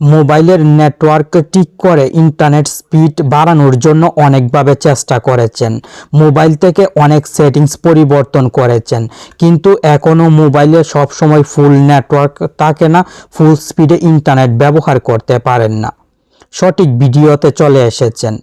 মোবাইলের নেটওয়ার্ক ঠিক করে ইন্টারনেট স্পিড বাড়ানোর জন্য অনেকভাবে চেষ্টা করেছেন। মোবাইল থেকে অনেক সেটিংস পরিবর্তন করেছেন। কিন্তু এখনও মোবাইলে সবসময় ফুল নেটওয়ার্ক থাকে না, ফুল স্পিডে ইন্টারনেট ব্যবহার করতে পারেন না। সঠিক ভিডিওতে চলে এসেছেন।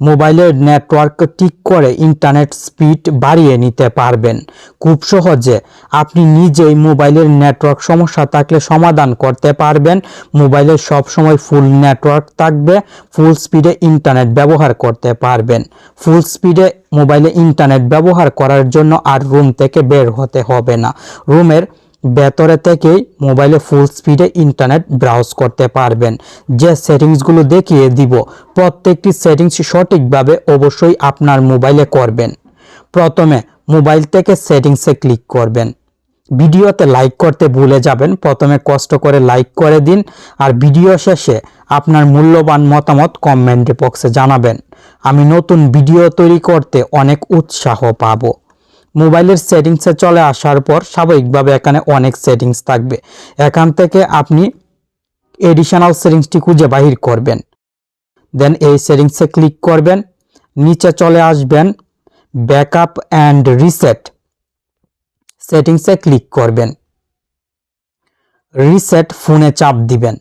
মোবাইলের নেটওয়ার্ক ঠিক করে ইন্টারনেট স্পিড বাড়িয়ে নিতে পারবেন। খুব সহজে আপনি নিজেই মোবাইলের নেটওয়ার্ক সমস্যা থাকলে সমাধান করতে পারবেন। মোবাইলে সবসময় ফুল নেটওয়ার্ক থাকবে, ফুল স্পিডে ইন্টারনেট ব্যবহার করতে পারবেন। ফুল স্পিডে মোবাইলে ইন্টারনেট ব্যবহার করার জন্য আর রুম থেকে বের হতে হবে না। রুমের ভেতরে থেকেই মোবাইলে ফুল স্পিডে ইন্টারনেট ব্রাউজ করতে পারবেন। যে সেটিংসগুলো দেখিয়ে দিব, প্রত্যেকটি সেটিংস সঠিকভাবে অবশ্যই আপনার মোবাইলে করবেন। প্রথমে মোবাইল থেকে সেটিংসে ক্লিক করবেন। ভিডিওতে লাইক করতে ভুলে যাবেন, প্রথমে কষ্ট করে লাইক করে দিন আর ভিডিও শেষে আপনার মূল্যবান মতামত কমেন্ট বক্সে জানাবেন। আমি নতুন ভিডিও তৈরি করতে অনেক উৎসাহ পাবো। মোবাইলের সেটিংসে চলে আসার পর স্বাভাবিকভাবে এখানে অনেক সেটিংস থাকবে। এখান থেকে আপনি এডিশনাল সেটিংসটি খুঁজে বাহির করবেন। দেন এই সেটিংসে ক্লিক করবেন। নিচে চলে আসবেন ব্যাকআপ অ্যান্ড রিসেট সেটিংসে ক্লিক করবেন। রিসেট ফোনে চাপ দিবেন।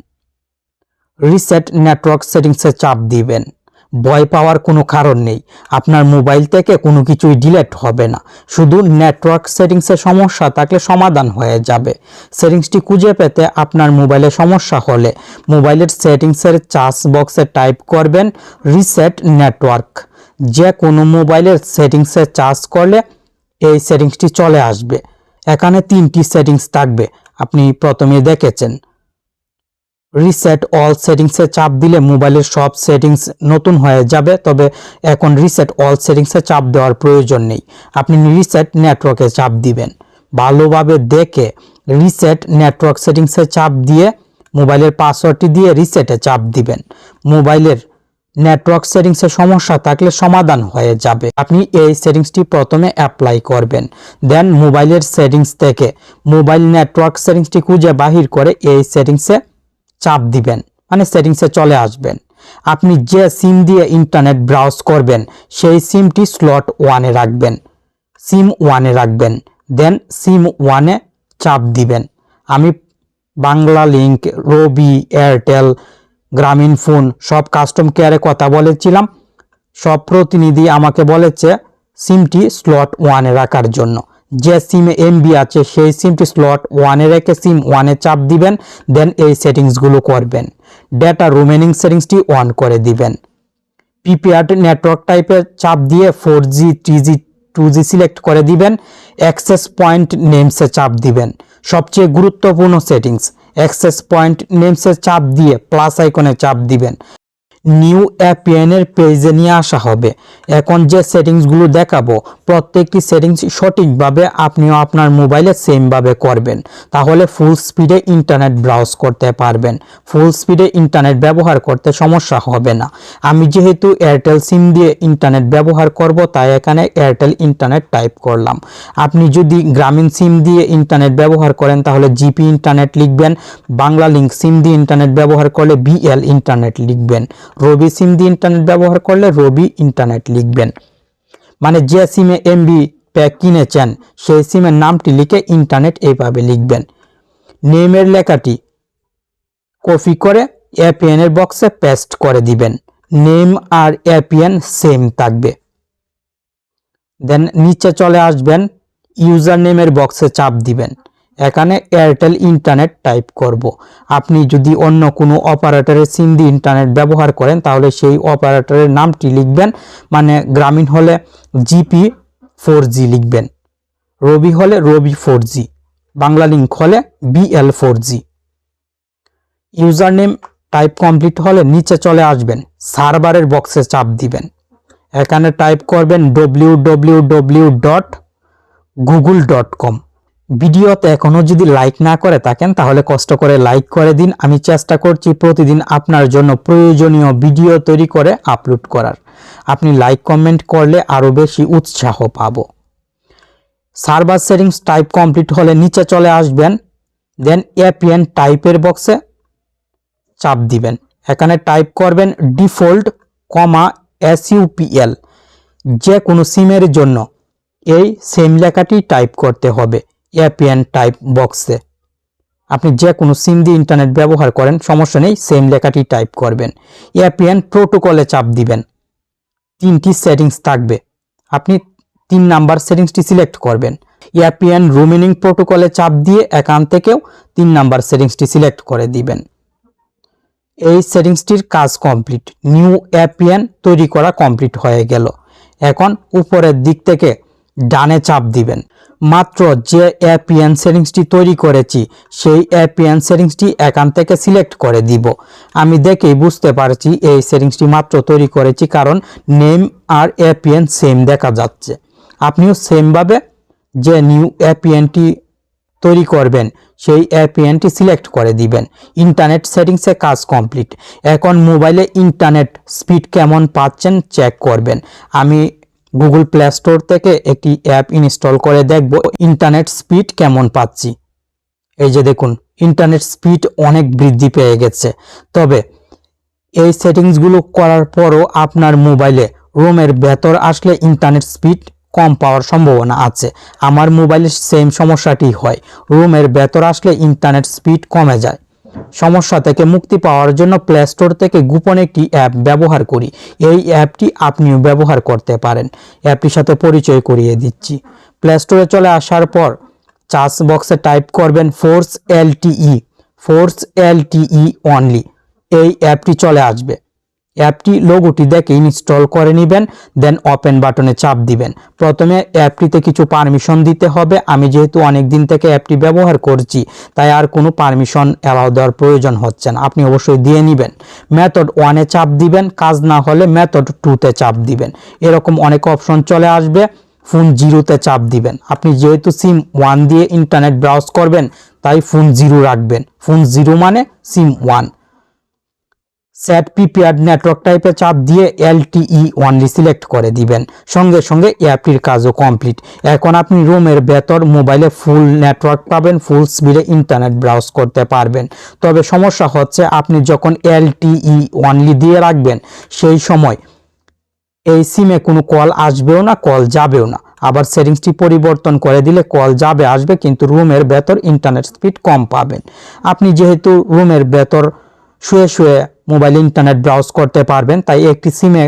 রিসেট নেটওয়ার্ক সেটিংসে চাপ দিবেন। ভয় পাওয়ার কোনো কারণ নেই। আপনার মোবাইল থেকে কোনো কিছুই ডিলেট হবে না। শুধু নেটওয়ার্ক সেটিংসে সমস্যা থাকলে সমাধান হয়ে যাবে। সেটিংসটি খুঁজে পেতে আপনার মোবাইলে সমস্যা হলে মোবাইলের সেটিংসের চার্জ বক্সে টাইপ করবেন রিসেট নেটওয়ার্ক। যে কোনো মোবাইলের সেটিংসে চার্জ করলে এই সেটিংসটি চলে আসবে। এখানে তিনটি সেটিংস থাকবে। আপনি প্রথমে দেখেছেন। রিসেট অল সেটিংসে চাপ দিলে মোবাইলের সব সেটিংস নতুন হয়ে যাবে, তবে এখন রিসেট অল সেটিংসে চাপ দেওয়ার প্রয়োজন নেই। আপনি রিসেট নেটওয়ার্কে চাপ দিবেন। ভালোভাবে দেখে রিসেট নেটওয়ার্ক সেটিংসে চাপ দিয়ে মোবাইলের পাসওয়ার্ডটি দিয়ে রিসেটে চাপ দিবেন। মোবাইলের নেটওয়ার্ক সেটিংসে সমস্যা থাকলে সমাধান হয়ে যাবে। আপনি এই সেটিংসটি প্রথমে অ্যাপ্লাই করবেন। দেন মোবাইলের সেটিংস থেকে মোবাইল নেটওয়ার্ক সেটিংসটি খুঁজে বাহির করে এই সেটিংসে চাপ দিবেন মানে সেটিংসে চলে আসবেন। আপনি যে সিম দিয়ে ইন্টারনেট ব্রাউজ করবেন, সেই সিমটি স্লট ওয়ানে রাখবেন। সিম ওয়ানে রাখবেন দেন সিম ওয়ানে চাপ দিবেন। আমি Banglalink Robi, Airtel, Grameenphone, সব কাস্টম কেয়ারে কথা বলেছিলাম। সব প্রতিনিধি আমাকে বলেছে সিমটি স্লট ওয়ানে রাখার জন্য। যে সিমে এমবি আছে, সেই সিমটি স্লট ওয়ানে রেখে সিম ওয়ানে চাপ দিবেন দেন এই সেটিংসগুলো করবেন। ডেটা রিমেনিং সেটিংসটি অন করে দিবেন। পিপিআর নেটওয়ার্ক টাইপের চাপ দিয়ে four G three G two G select করে দিবেন অ্যাক্সেস পয়েন্ট নেমসে চাপ দিবেন। সবচেয়ে গুরুত্বপূর্ণ সেটিংস অ্যাক্সেস পয়েন্ট নেমসে চাপ দিয়ে প্লাস আইকনে চাপ দিবেন। নিউ অ্যাপিএনের পেজে নিয়ে আসা হবে। এখন যে সেটিংসগুলো দেখাবো, প্রত্যেকটি সেটিংস সঠিকভাবে আপনিও আপনার মোবাইলে সেমভাবে করবেন। তাহলে ফুল স্পিডে ইন্টারনেট ব্রাউজ করতে পারবেন। ফুল স্পিডে ইন্টারনেট ব্যবহার করতে সমস্যা হবে না। আমি যেহেতু এয়ারটেল সিম দিয়ে ইন্টারনেট ব্যবহার করব, তাই এখানে এয়ারটেল ইন্টারনেট টাইপ করলাম। আপনি যদি গ্রামীণ সিম দিয়ে ইন্টারনেট ব্যবহার করেন, তাহলে জিপি ইন্টারনেট লিখবেন, বাংলা লিঙ্ক সিম দিয়ে ইন্টারনেট ব্যবহার করলে বিএল ইন্টারনেট লিখবেন। রবি সিম দিয়ে ইন্টারনেট ব্যবহার করলে রবি ইন্টারনেট লিখবেন। মানে যে সিমে এমবি প্যাক কিনেছেন, সেই সিমের নামটি লিখে ইন্টারনেট এইভাবে লিখবেন। নেমের লেখাটি কপি করে এপিএন এর বক্সে পেস্ট করে দিবেন। নেম আর এপিএন সেম থাকবে। দেন নিচে চলে আসবেন ইউজার নেমের বক্সে চাপ দিবেন। এখানে এয়ারটেল ইন্টারনেট টাইপ করব। আপনি যদি অন্য কোনো অপারেটরের সিম দিয়ে ইন্টারনেট ব্যবহার করেন, তাহলে সেই অপারেটরের নামটি লিখবেন। মানে গ্রামীণ হলে জিপি ফোর লিখবেন। রবি হলে Robi four G Banglalink হলে BL four G user name type complete হলে নিচে চলে আসবেন। সার্ভারের বক্সে চাপ দিবেন। এখানে টাইপ করবেন W W W dot Google dot com ভিডিওতে এখনও যদি লাইক না করে থাকেন, তাহলে কষ্ট করে লাইক করে দিন। আমি চেষ্টা করছি প্রতিদিন আপনার জন্য প্রয়োজনীয় ভিডিও তৈরি করে আপলোড করার। আপনি লাইক কমেন্ট করলে আরও বেশি উৎসাহ পাবো। সার্ভার সেটিংস টাইপ কমপ্লিট হলে নিচে চলে আসবেন। দেন এপিএন টাইপের বক্সে চাপ দিবেন। এখানে টাইপ করবেন ডিফল্ট কমা এসইউপিএল যে কোনো সিমের জন্য এই সেম লেখাটি টাইপ করতে হবে। এপিএন টাইপ বক্সে আপনি যে কোনো সিম দিয়ে ইন্টারনেট ব্যবহার করেন, সমস্যা নেই সেম লেখাটি টাইপ করবেন। এপিএন প্রোটোকলে চাপ দিবেন। তিনটি সেটিংস থাকবে। আপনি তিন নাম্বার সেটিংসটি সিলেক্ট করবেন। এপিএন রুমিনিং প্রোটোকলে চাপ দিয়ে এখান থেকেও তিন নাম্বার সেটিংসটি সিলেক্ট করে দিবেন। এই সেটিংসটির কাজ কমপ্লিট নিউ অ্যাপিএন তৈরি করা কমপ্লিট হয়ে গেল। এখন উপরের দিক থেকে ডানে চাপ দিবেন। মাত্র যে অ্যাপিএন সেটিংসটি তৈরি করেছি, সেই অ্যাপিএন সেটিংসটি এখান থেকে সিলেক্ট করে দিব। আমি দেখেই বুঝতে পারছি এই সেটিংসটি মাত্র তৈরি করেছি কারণ নেম আর অ্যাপিএন সেম দেখা যাচ্ছে। আপনিও সেমভাবে যে নিউ অ্যাপিএনটি তৈরি করবেন, সেই অ্যাপিএনটি সিলেক্ট করে দিবেন। ইন্টারনেট সেটিংসে কাজ কমপ্লিট। এখন মোবাইলে ইন্টারনেট স্পিড কেমন পাচ্ছেন চেক করবেন। আমি গুগল প্লে স্টোর থেকে একটি অ্যাপ ইনস্টল করে দেখব ইন্টারনেট স্পিড কেমন পাচ্ছি। এই যে দেখুন ইন্টারনেট স্পিড অনেক বৃদ্ধি পেয়ে গেছে। তবে এই সেটিংসগুলো করার পরও আপনার মোবাইলে রুমের ভেতর আসলে ইন্টারনেট স্পিড কম পাওয়ার সম্ভাবনা আছে। আমার মোবাইলে সেম সমস্যাটি হয়। রুমের ভেতর আসলে ইন্টারনেট স্পিড কমে যায়। সমস্যা থেকে মুক্তি পাওয়ার জন্য প্লে স্টোর থেকে গোপন একটি অ্যাপ ব্যবহার করি। এই অ্যাপটি আপনিও ব্যবহার করতে পারেন। অ্যাপটির সাথে পরিচয় করিয়ে দিচ্ছি। প্লে স্টোরে চলে আসার পর চার্জ বক্সে টাইপ করবেন force LTE force LTE only এই অ্যাপটি চলে আসবে। অ্যাপটি লোগোটি দেখে ইনস্টল করে নেবেন দেন ওপেন বাটনে চাপ দিবেন। প্রথমে অ্যাপটিতে কিছু পারমিশন দিতে হবে। আমি যেহেতু অনেক দিন থেকে অ্যাপটি ব্যবহার করছি, তাই আর কোনো পারমিশন অ্যালাউ দেওয়ার প্রয়োজন হচ্ছে না। আপনি অবশ্যই দিয়ে নেবেন। মেথড ওয়ানে চাপ দিবেন। কাজ না হলে মেথড টুতে চাপ দিবেন। এরকম অনেক অপশন চলে আসবে। ফোন জিরোতে চাপ দিবেন। আপনি যেহেতু সিম ওয়ান দিয়ে ইন্টারনেট ব্রাউজ করবেন, তাই ফোন জিরো রাখবেন। ফোন জিরো মানে SIM one set prepared network টাইপে চাপ দিয়ে এলটিই অনলি সিলেক্ট করে দিবেন। সঙ্গে সঙ্গে অ্যাপটির কাজও কমপ্লিট এখন আপনি রুমের ভেতর মোবাইলে ফুল নেটওয়ার্ক পাবেন ফুল স্পিডে ইন্টারনেট ব্রাউজ করতে পারবেন। তবে সমস্যা হচ্ছে আপনি যখন এলটিই অনলি দিয়ে রাখবেন, সেই সময় এই সিমে কোনো কল আসবেও না কল যাবেও না। আবার সেটিংসটি পরিবর্তন করে দিলে কল যাবে, আসবে, কিন্তু রুমের ভেতর ইন্টারনেট স্পিড কম পাবেন। আপনি যেহেতু রুমের ভেতর শুয়ে শুয়ে মোবাইল ইন্টারনেট ব্রাউজ করতে পারবেন, তাই একটি সিমে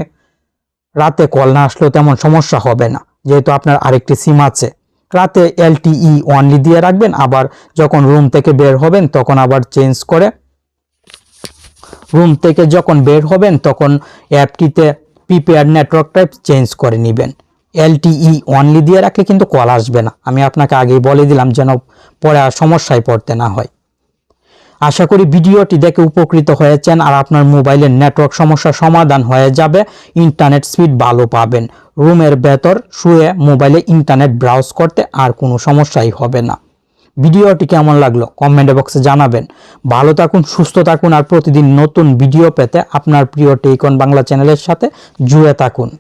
রাতে কল না আসলেও তেমন সমস্যা হবে না, যেহেতু আপনার আরেকটি সিম আছে। রাতে এলটিই অনলি দিয়ে রাখবেন, আবার যখন রুম থেকে বের হবেন তখন আবার চেঞ্জ করে। রুম থেকে যখন বের হবেন তখন অ্যাপটিতে প্রিপেয়ার নেটওয়ার্ক টাইপ চেঞ্জ করে নেবেন। এলটিই অনলি দিয়ে রাখলে কিন্তু কল আসবে না। আমি আপনাকে আগেই বলে দিলাম যেন পরে আর সমস্যায় পড়তে না হয়। আশা করি ভিডিওটি দেখে উপকৃত হয়েছেন আর আপনার মোবাইলের নেটওয়ার্ক সমস্যার সমাধান হয়ে যাবে, ইন্টারনেট স্পিড ভালো পাবেন। রুমের ভেতর শুয়ে মোবাইলে ইন্টারনেট ব্রাউজ করতে আর কোনো সমস্যাই হবে না। ভিডিওটি কেমন লাগল কমেন্ট বক্সে জানাবেন। ভালো থাকুন, সুস্থ থাকুন আর প্রতিদিন নতুন ভিডিও পেতে আপনার প্রিয় টেকন বাংলা চ্যানেলের সাথে জুড়ে থাকুন।